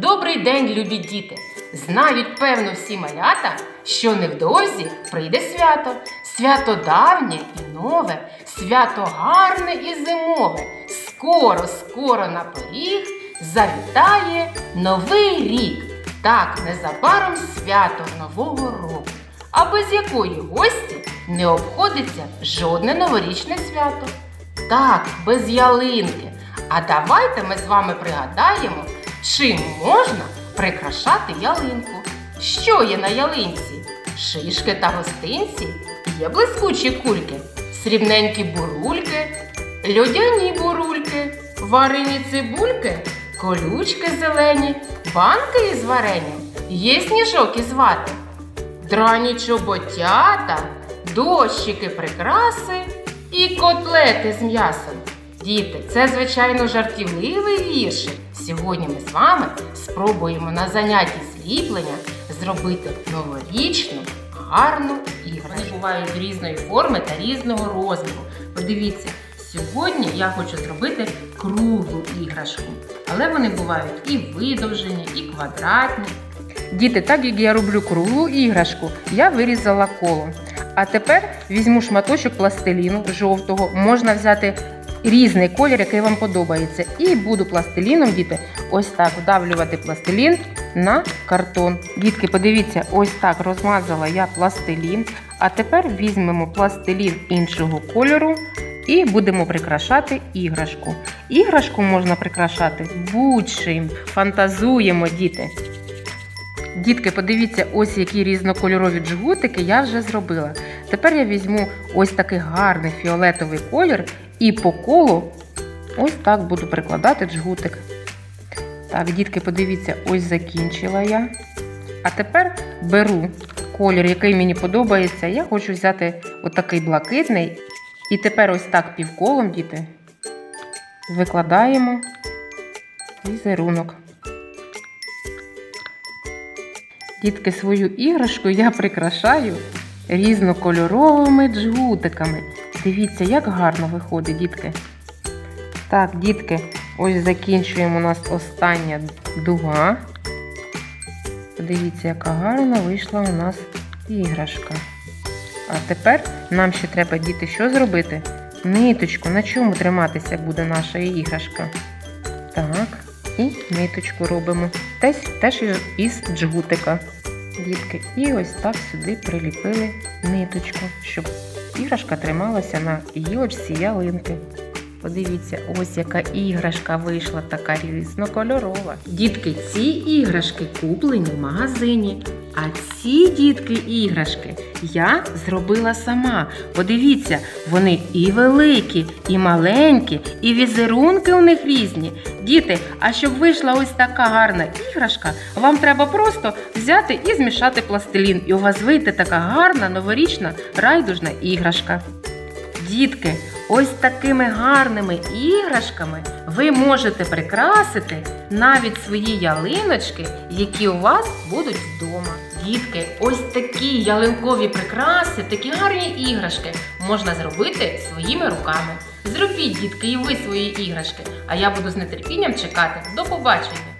Добрий день, любі діти! Знають, певно, всі малята, що невдовзі прийде свято. Свято давнє і нове, свято гарне і зимове. Скоро, скоро на поріг завітає новий рік. Так, незабаром свято Нового року. А без якої гості не обходиться жодне новорічне свято. Так, без ялинки. А давайте ми з вами пригадаємо, чим можна прикрашати ялинку. Що є на ялинці? Шишки та гостинці, є блискучі кульки, срібненькі бурульки, льодяні бурульки, варені цибульки, колючки зелені, банки із варенням, є сніжок із вати, драні чоботята, дощики прикраси? І котлети з м'ясом. Діти, це звичайно жартівливий віршик. Сьогодні ми з вами спробуємо на занятті зліплення зробити новорічну гарну іграшку. Вони бувають різної форми та різного розміру. Подивіться, сьогодні я хочу зробити круглу іграшку, але вони бувають і видовжені, і квадратні. Діти, так як я роблю круглу іграшку, я вирізала коло. А тепер візьму шматочок пластиліну жовтого, можна взяти різний колір, який вам подобається. І буду пластиліном, діти, ось так вдавлювати пластилін на картон. Дітки, подивіться, ось так розмазала я пластилін. А тепер візьмемо пластилін іншого кольору і будемо прикрашати іграшку. Іграшку можна прикрашати будь-чим. Фантазуємо, діти. Дітки, подивіться, ось які різнокольорові джгутики я вже зробила. Тепер я візьму ось такий гарний фіолетовий колір і по колу ось так буду прикладати джгутик. Так, дітки, подивіться, ось закінчила я. А тепер беру колір, який мені подобається. Я хочу взяти отакий блакитний. І тепер ось так півколом, діти, викладаємо візерунок. Дітки, свою іграшку я прикрашаю різнокольоровими джгутиками. Дивіться, як гарно виходить, дітки. Так, дітки, ось закінчуємо у нас остання дуга. Подивіться, яка гарна вийшла у нас іграшка. А тепер нам ще треба, діти, що зробити? Ниточку, на чому триматися буде наша іграшка. Так, і ниточку робимо. Теж, теж із джгутика. Дітки, і ось так сюди приліпили ниточку, щоб іграшка трималася на гілочці ялинки. Подивіться, ось яка іграшка вийшла, така різнокольорова. Дітки, ці іграшки куплені в магазині. А ці дітки іграшки я зробила сама. Подивіться, вони і великі, і маленькі, і візерунки у них різні. Діти, а щоб вийшла ось така гарна іграшка, вам треба просто взяти і змішати пластилін. І у вас вийде така гарна новорічна райдужна іграшка. Дітки, ось такими гарними іграшками ви можете прикрасити навіть свої ялиночки, які у вас будуть вдома. Дітки, ось такі ялинкові прикраси, такі гарні іграшки можна зробити своїми руками. Зробіть, дітки, і ви свої іграшки, а я буду з нетерпінням чекати. До побачення!